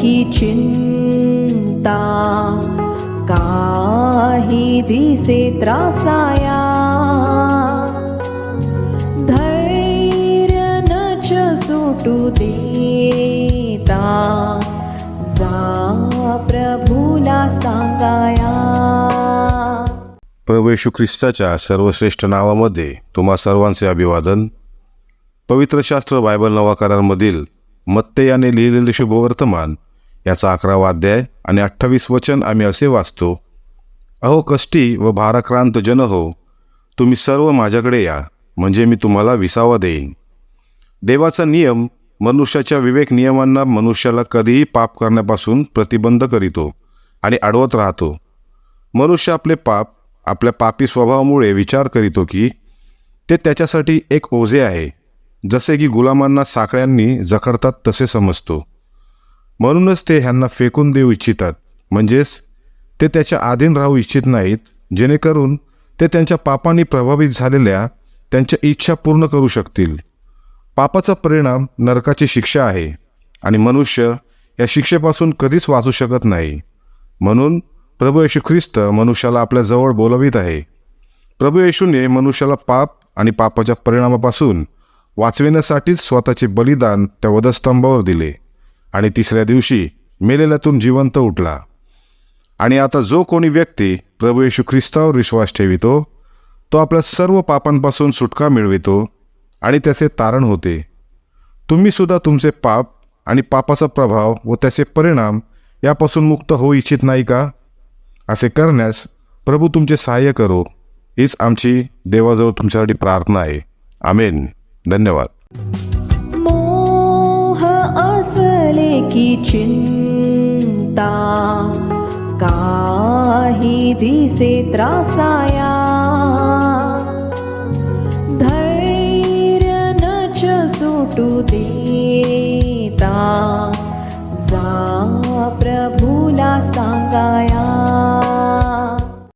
की चिंता काही दिसे त्रासाया. धैर्य नच सुटू देता जा प्रभूला सांगाया. प्रभू येशू ख्रिस्ताच्या सर्वश्रेष्ठ नावामध्ये तुम्हा सर्वांचे अभिवादन. पवित्र शास्त्र बायबल नवाकारांमधील मत्ते याने लिहिलेले शुभवर्तमान याचा अकरावा अध्याय आणि अठ्ठावीस वचन आम्ही असे वाचतो अहो कष्टी व भाराक्रांत जन हो तुम्ही सर्व माझ्याकडे या म्हणजे मी तुम्हाला विसावा देईन. देवाचा नियम मनुष्याच्या विवेक नियमांना मनुष्याला कधीही पाप करण्यापासून प्रतिबंध करीतो आणि अडवत राहतो. मनुष्य आपले पाप आपल्या पापी स्वभावामुळे विचार करीतो की ते त्याच्यासाठी एक ओझे आहे जसे की गुलामांना साखळ्यांनी जखडतात तसे समजतो. म्हणूनच ते ह्यांना फेकून देऊ इच्छितात. म्हणजेच ते त्याच्या अधीन राहू इच्छित नाहीत जेणेकरून ते त्यांच्या पापांनी प्रभावित झालेल्या त्यांच्या इच्छा पूर्ण करू शकतील. पापाचा परिणाम नरकाची शिक्षा आहे आणि मनुष्य या शिक्षेपासून कधीच वाचू शकत नाही. म्हणून प्रभू येशू ख्रिस्त मनुष्याला आपल्या जवळ बोलवित आहे. प्रभू येशूने मनुष्याला पाप आणि पापाच्या परिणामापासून वाचविण्यासाठीच स्वतःचे बलिदान त्या वधस्तंभावर दिले. आणि तिसऱ्या दिवशी मेलेल्यातून जिवंत उठला. आणि आता जो कोणी व्यक्ती प्रभू येशू ख्रिस्तावर विश्वास ठेवितो तो आपल्या सर्व पापांपासून सुटका मिळवितो आणि त्याचे तारण होते. तुम्हीसुद्धा तुमचे पाप आणि पापाचा प्रभाव व त्याचे परिणाम यापासून मुक्त होऊ इच्छित नाही का? असे करण्यास प्रभू तुमचे सहाय्य करो. हीच आमची देवाजवळ तुमच्यासाठी प्रार्थना आहे. आमेन. धन्यवाद. चिन्ता। का हि दिसे त्रासाया। धैर्य न च सुटु देता। जा प्रभुला सांगाया।